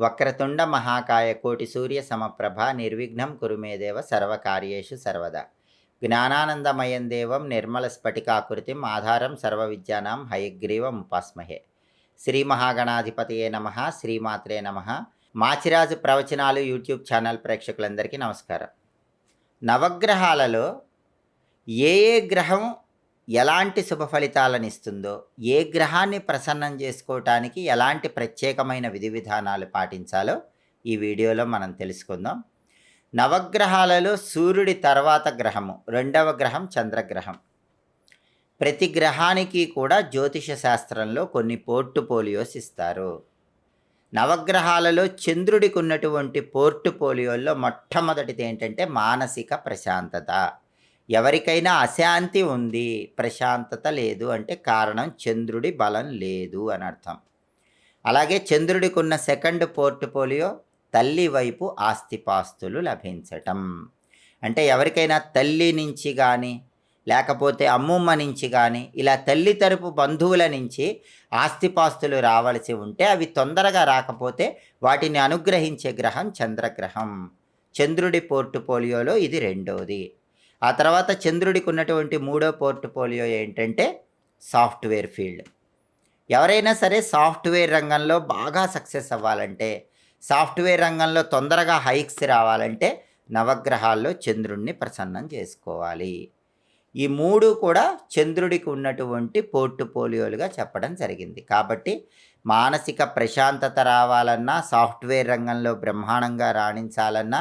వక్రతుండ మహాకాయ కోటి సూర్య సమప్రభ నిర్విఘ్నం కురుమేదేవ సర్వకార్యేషు సర్వదా. జ్ఞానానందమయం దేవం నిర్మల స్ఫటికాకృతిం ఆధారం సర్వ విద్యానాం హయగ్రీవం ఉపాస్మహే. శ్రీ మహాగణాధిపతియే నమ శ్రీమాత్రే నమ. మాచిరాజు ప్రవచనాలు యూట్యూబ్ ఛానల్ ప్రేక్షకులందరికీ నమస్కారం. నవగ్రహాలలో ఏ ఏ గ్రహం ఎలాంటి శుభ ఫలితాలను ఇస్తుందో ఏ గ్రహాన్ని ప్రసన్నం చేసుకోవటానికి ఎలాంటి ప్రత్యేకమైన విధి విధానాలు పాటించాలో ఈ వీడియోలో మనం తెలుసుకుందాం. నవగ్రహాలలో సూర్యుడి తర్వాత గ్రహము రెండవ గ్రహం చంద్రగ్రహం. ప్రతి గ్రహానికి కూడా జ్యోతిష శాస్త్రంలో కొన్ని పోర్టుపోలియోస్ ఇస్తారు. నవగ్రహాలలో చంద్రుడికి ఉన్నటువంటి పోర్టుపోలియోల్లో మొట్టమొదటిది ఏంటంటే మానసిక ప్రశాంతత. ఎవరికైనా అశాంతి ఉంది ప్రశాంతత లేదు అంటే కారణం చంద్రుడి బలం లేదు అని అర్థం. అలాగే చంద్రుడికి ఉన్న సెకండ్ పోర్ట్ఫోలియో తల్లి వైపు ఆస్తిపాస్తులు లభించటం. అంటే ఎవరికైనా తల్లి నుంచి కానీ లేకపోతే అమ్మమ్మ నుంచి కానీ ఇలా తల్లి తరపు బంధువుల నుంచి ఆస్తిపాస్తులు రావలసి ఉంటే అవి తొందరగా రాకపోతే వాటిని అనుగ్రహించే గ్రహం చంద్రగ్రహం. చంద్రుడి పోర్ట్ఫోలియోలో ఇది రెండోది. ఆ తర్వాత చంద్రుడికి ఉన్నటువంటి మూడో పోర్ట్ఫోలియో ఏంటంటే సాఫ్ట్వేర్ ఫీల్డ్. ఎవరైనా సరే సాఫ్ట్వేర్ రంగంలో బాగా సక్సెస్ అవ్వాలంటే సాఫ్ట్వేర్ రంగంలో తొందరగా హైక్స్ రావాలంటే నవగ్రహాల్లో చంద్రుడిని ప్రసన్నం చేసుకోవాలి. ఈ మూడు కూడా చంద్రుడికి ఉన్నటువంటి పోర్ట్ఫోలియోలుగా చెప్పడం జరిగింది. కాబట్టి మానసిక ప్రశాంతత రావాలన్నా సాఫ్ట్వేర్ రంగంలో బ్రహ్మాండంగా రాణించాలన్నా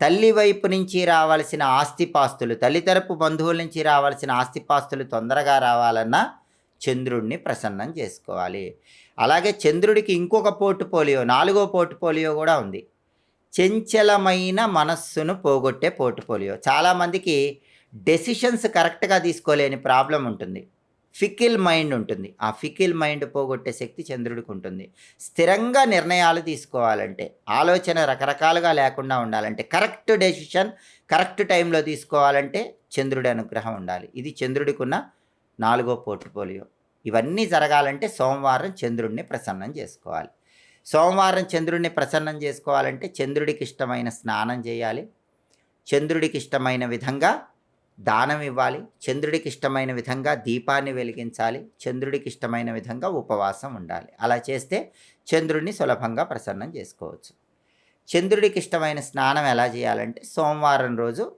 తల్లి వైపు నుంచి రావాల్సిన ఆస్తిపాస్తులు తల్లి తరపు బంధువుల నుంచి రావాల్సిన ఆస్తిపాస్తులు తొందరగా రావాలన్నా చంద్రుడిని ప్రసన్నం చేసుకోవాలి. అలాగే చంద్రుడికి ఇంకొక పోర్టుపోలియో నాలుగో పోర్టుపోలియో కూడా ఉంది. చంచలమైన మనస్సును పోగొట్టే పోర్టుపోలియో చాలామందికి డెసిషన్స్ కరెక్ట్గా తీసుకోలేని ప్రాబ్లం ఉంటుంది. ఫికిల్ మైండ్ ఉంటుంది. ఆ ఫికిల్ మైండ్ పోగొట్టే శక్తి చంద్రుడికి ఉంటుంది. స్థిరంగా నిర్ణయాలు తీసుకోవాలంటే ఆలోచన రకరకాలుగా లేకుండా ఉండాలంటే కరెక్ట్ డెసిషన్ కరెక్ట్ టైంలో తీసుకోవాలంటే చంద్రుడి అనుగ్రహం ఉండాలి. ఇది చంద్రుడికున్న నాలుగో పోర్ట్ఫోలియో. ఇవన్నీ జరగాలంటే సోమవారం చంద్రుడిని ప్రసన్నం చేసుకోవాలి. సోమవారం చంద్రుడిని ప్రసన్నం చేసుకోవాలంటే చంద్రుడికి ఇష్టమైన స్నానం చేయాలి. చంద్రుడికి ఇష్టమైన విధంగా దానం ఇవ్వాలి. చంద్రుడికి ఇష్టమైన విధంగా దీపాన్ని వెలిగించాలి. చంద్రుడికి ఇష్టమైన విధంగా ఉపవాసం ఉండాలి. అలా చేస్తే చంద్రుడిని సులభంగా ప్రసన్నం చేసుకోవచ్చు. చంద్రుడికి ఇష్టమైన స్నానం ఎలా చేయాలంటే సోమవారం రోజు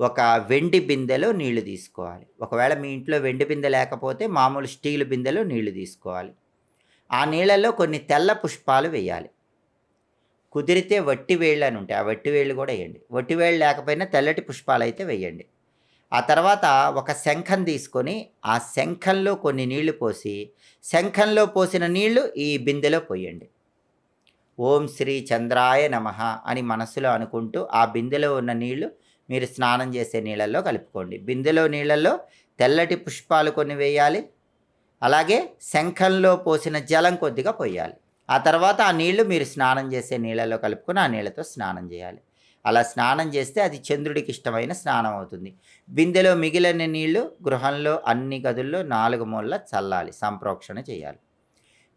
ఒక వెండి బిందెలో నీళ్ళు తీసుకోవాలి. ఒకవేళ మీ ఇంట్లో వెండి బిందె లేకపోతే మామూలు స్టీల్ బిందెలో నీళ్ళు తీసుకోవాలి. ఆ నీళ్ళల్లో కొన్ని తెల్ల పుష్పాలు వేయాలి. కుదిరితే వట్టి వేళ్ళు అని ఉంటాయి. ఆ వట్టి వేళ్ళు కూడా వేయండి. వట్టి వేళ్ళు లేకపోయినా తెల్లటి పుష్పాలు అయితే వేయండి. ఆ తర్వాత ఒక శంఖం తీసుకొని ఆ శంఖంలో కొన్ని నీళ్ళు పోసి శంఖంలో పోసిన నీళ్ళు ఈ బిందెలో పోయండి. ఓం శ్రీ చంద్రాయ నమ అని మనసులో అనుకుంటూ ఆ బిందెలో ఉన్న నీళ్ళు మీరు స్నానం చేసే నీళ్ళల్లో కలుపుకోండి. బిందెలో నీళ్ళల్లో తెల్లటి పుష్పాలు కొన్ని వేయాలి. అలాగే శంఖంలో పోసిన జలం కొద్దిగా పోయాలి. ఆ తర్వాత ఆ నీళ్ళు మీరు స్నానం చేసే నీళ్ళలో కలుపుకొని ఆ నీళ్ళతో స్నానం చేయాలి. అలా స్నానం చేస్తే అది చంద్రుడికి ఇష్టమైన స్నానం అవుతుంది. బిందెలో మిగిలిన నీళ్ళు గృహంలో అన్ని గదుల్లో నాలుగు మూలల చల్లాలి సంప్రోక్షణ చేయాలి.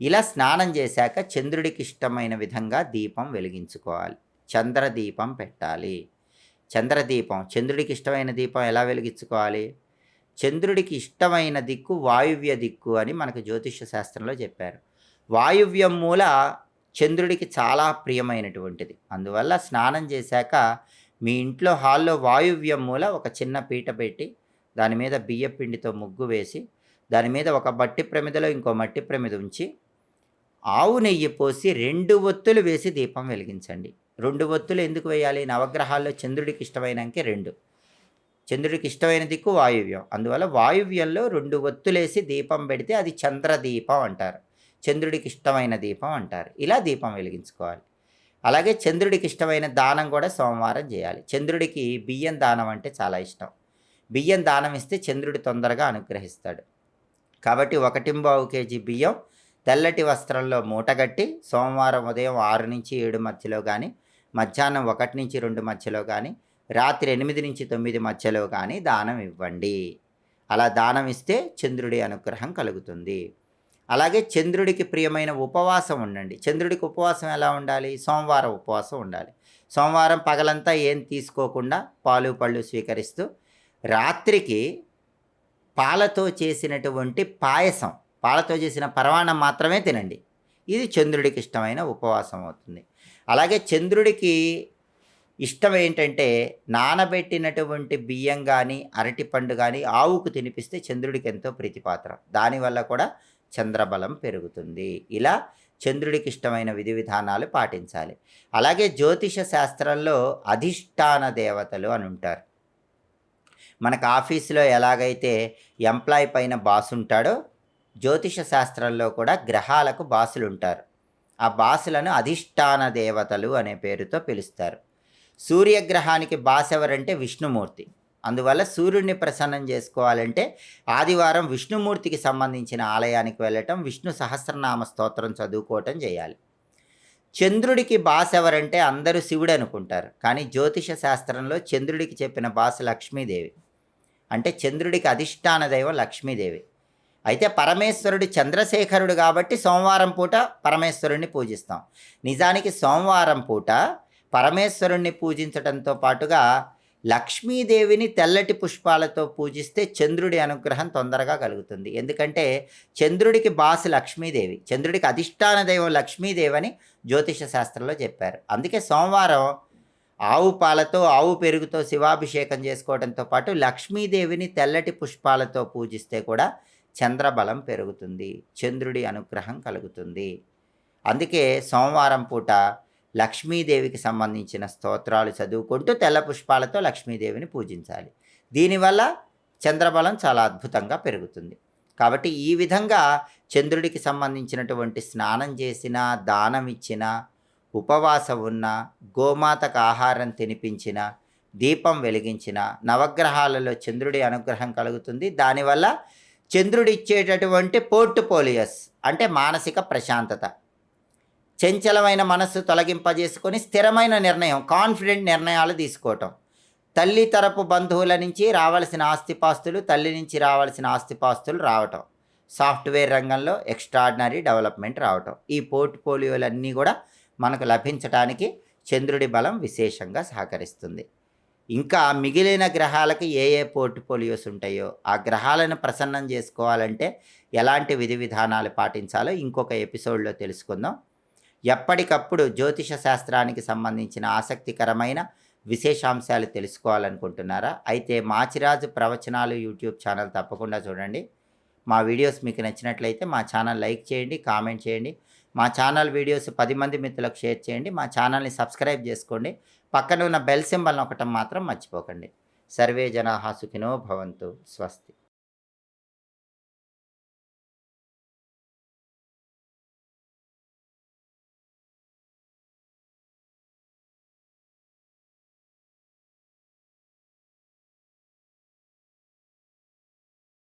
ఇలా స్నానం చేశాక చంద్రుడికి ఇష్టమైన విధంగా దీపం వెలిగించుకోవాలి. చంద్రదీపం పెట్టాలి. చంద్రదీపం చంద్రుడికి ఇష్టమైన దీపం ఎలా వెలిగించుకోవాలి? చంద్రుడికి ఇష్టమైన దిక్కు వాయువ్య దిక్కు అని మనకు జ్యోతిష శాస్త్రంలో చెప్పారు. వాయువ్యం మూల చంద్రుడికి చాలా ప్రియమైనటువంటిది. అందువల్ల స్నానం చేశాక మీ ఇంట్లో హాల్లో వాయువ్యం మూల ఒక చిన్న పీట పెట్టి దాని మీద బియ్య పిండితో ముగ్గు వేసి దాని మీద ఒక మట్టి ప్రమిదలో ఇంకో మట్టి ప్రమిద ఉంచి ఆవు నెయ్యి పోసి రెండు ఒత్తులు వేసి దీపం వెలిగించండి. రెండు ఒత్తులు ఎందుకు వేయాలి? నవగ్రహాల్లో చంద్రుడికి ఇష్టమైనకే రెండు. చంద్రుడికి ఇష్టమైన దిక్కు వాయువ్యం. అందువల్ల వాయువ్యంలో రెండు ఒత్తులేసి దీపం పెడితే అది చంద్రదీపం అంటారు. చంద్రుడికి ఇష్టమైన దీపం అంటారు. ఇలా దీపం వెలిగించుకోవాలి. అలాగే చంద్రుడికి ఇష్టమైన దానం కూడా సోమవారం చేయాలి. చంద్రుడికి బియ్యం దానం అంటే చాలా ఇష్టం. బియ్యం దానం ఇస్తే చంద్రుడి తొందరగా అనుగ్రహిస్తాడు. కాబట్టి ఒకటింబావు కేజీ బియ్యం తెల్లటి వస్త్రంలో మూటగట్టి సోమవారం ఉదయం ఆరు నుంచి ఏడు మధ్యలో కానీ మధ్యాహ్నం ఒకటి నుంచి రెండు మధ్యలో కానీ రాత్రి ఎనిమిది నుంచి తొమ్మిది మధ్యలో కానీ దానం ఇవ్వండి. అలా దానం ఇస్తే చంద్రుడి అనుగ్రహం కలుగుతుంది. అలాగే చంద్రుడికి ప్రియమైన ఉపవాసం ఉండండి. చంద్రుడికి ఉపవాసం ఎలా ఉండాలి? సోమవారం ఉపవాసం ఉండాలి. సోమవారం పగలంతా ఏం తీసుకోకుండా పాలు పళ్ళు స్వీకరిస్తూ రాత్రికి పాలతో చేసినటువంటి పాయసం పాలతో చేసిన పరవాణం మాత్రమే తినండి. ఇది చంద్రుడికి ఇష్టమైన ఉపవాసం అవుతుంది. అలాగే చంద్రుడికి ఇష్టం ఏంటంటే నానబెట్టినటువంటి బియ్యం కానీ అరటిపండు కానీ ఆవుకు తినిపిస్తే చంద్రుడికి ఎంతో ప్రీతిపాత్రం. దానివల్ల కూడా చంద్రబలం పెరుగుతుంది. ఇలా చంద్రుడికి ఇష్టమైన విధి విధానాలు పాటించాలి. అలాగే జ్యోతిష శాస్త్రంలో అధిష్టాన దేవతలు అని ఉంటారు. మనకు ఆఫీసులో ఎలాగైతే ఎంప్లాయ్ పైన బాస్ ఉంటాడో జ్యోతిష శాస్త్రంలో కూడా గ్రహాలకు బాసులు ఉంటారు. ఆ బాసులను అధిష్టాన దేవతలు అనే పేరుతో పిలుస్తారు. సూర్యగ్రహానికి బాస్ ఎవరంటే విష్ణుమూర్తి. అందువల్ల సూర్యుడిని ప్రసన్నం చేసుకోవాలంటే ఆదివారం విష్ణుమూర్తికి సంబంధించిన ఆలయానికి వెళ్ళటం విష్ణు సహస్రనామ స్తోత్రం చదువుకోవటం చేయాలి. చంద్రుడికి బాస్ ఎవరంటే అందరూ శివుడు అనుకుంటారు. కానీ జ్యోతిష శాస్త్రంలో చంద్రుడికి చెప్పిన బాస్ లక్ష్మీదేవి. అంటే చంద్రుడికి అధిష్టాన దైవం లక్ష్మీదేవి. అయితే పరమేశ్వరుడు చంద్రశేఖరుడు కాబట్టి సోమవారం పూట పరమేశ్వరుణ్ణి పూజిస్తాం. నిజానికి సోమవారం పూట పరమేశ్వరుణ్ణి పూజించడంతో పాటుగా లక్ష్మీదేవిని తెల్లటి పుష్పాలతో పూజిస్తే చంద్రుడి అనుగ్రహం తొందరగా కలుగుతుంది. ఎందుకంటే చంద్రుడికి బాసు లక్ష్మీదేవి చంద్రుడికి అధిష్టాన దైవం లక్ష్మీదేవి అని జ్యోతిష శాస్త్రంలో చెప్పారు. అందుకే సోమవారం ఆవు పాలతో ఆవు పెరుగుతో శివాభిషేకం చేసుకోవడంతో పాటు లక్ష్మీదేవిని తెల్లటి పుష్పాలతో పూజిస్తే కూడా చంద్రబలం పెరుగుతుంది చంద్రుడి అనుగ్రహం కలుగుతుంది. అందుకే సోమవారం పూట లక్ష్మీదేవికి సంబంధించిన స్తోత్రాలు చదువుకుంటూ తెల్ల పుష్పాలతో లక్ష్మీదేవిని పూజించాలి. దీనివల్ల చంద్రబలం చాలా అద్భుతంగా పెరుగుతుంది. కాబట్టి ఈ విధంగా చంద్రుడికి సంబంధించినటువంటి స్నానం చేసిన దానం ఇచ్చిన ఉపవాసం ఉన్న గోమాతకు ఆహారం తినిపించిన దీపం వెలిగించిన నవగ్రహాలలో చంద్రుడి అనుగ్రహం కలుగుతుంది. దానివల్ల చంద్రుడిచ్చేటటువంటి పోర్టుపోలియస్ అంటే మానసిక ప్రశాంతత. చంచలమైన మనస్సు తొలగింపజేసుకొని స్థిరమైన నిర్ణయం కాన్ఫిడెంట్ నిర్ణయాలు తీసుకోవటం. తల్లి తరపు బంధువుల నుంచి రావాల్సిన ఆస్తిపాస్తులు తల్లి నుంచి రావాల్సిన ఆస్తిపాస్తులు రావటం. సాఫ్ట్వేర్ రంగంలో ఎక్స్ట్రాడినరీ డెవలప్మెంట్ రావటం. ఈ పోర్ట్ఫోలియోలన్నీ కూడా మనకు లభించడానికి చంద్రుడి బలం విశేషంగా సహకరిస్తుంది. ఇంకా మిగిలిన గ్రహాలకు ఏ ఏ పోర్ట్ఫోలియోస్ ఉంటాయో ఆ గ్రహాలను ప్రసన్నం చేసుకోవాలంటే ఎలాంటి విధి విధానాలు పాటించాలో ఇంకొక ఎపిసోడ్లో తెలుసుకుందాం. ఎప్పటికప్పుడు జ్యోతిష శాస్త్రానికి సంబంధించిన ఆసక్తికరమైన విశేషాంశాలు తెలుసుకోవాలనుకుంటున్నారా? అయితే మాచిరాజు ప్రవచనాలు యూట్యూబ్ ఛానల్ తప్పకుండా చూడండి. మా వీడియోస్ మీకు నచ్చినట్లయితే మా ఛానల్ లైక్ చేయండి కామెంట్ చేయండి. మా ఛానల్ వీడియోస్ పది మంది మిత్రులకు షేర్ చేయండి. మా ఛానల్ని సబ్స్క్రైబ్ చేసుకోండి. పక్కన ఉన్న బెల్ సింబల్ నొక్కటం మాత్రం మర్చిపోకండి. సర్వే జనాహా సుఖినో భవంతు. స్వస్తి.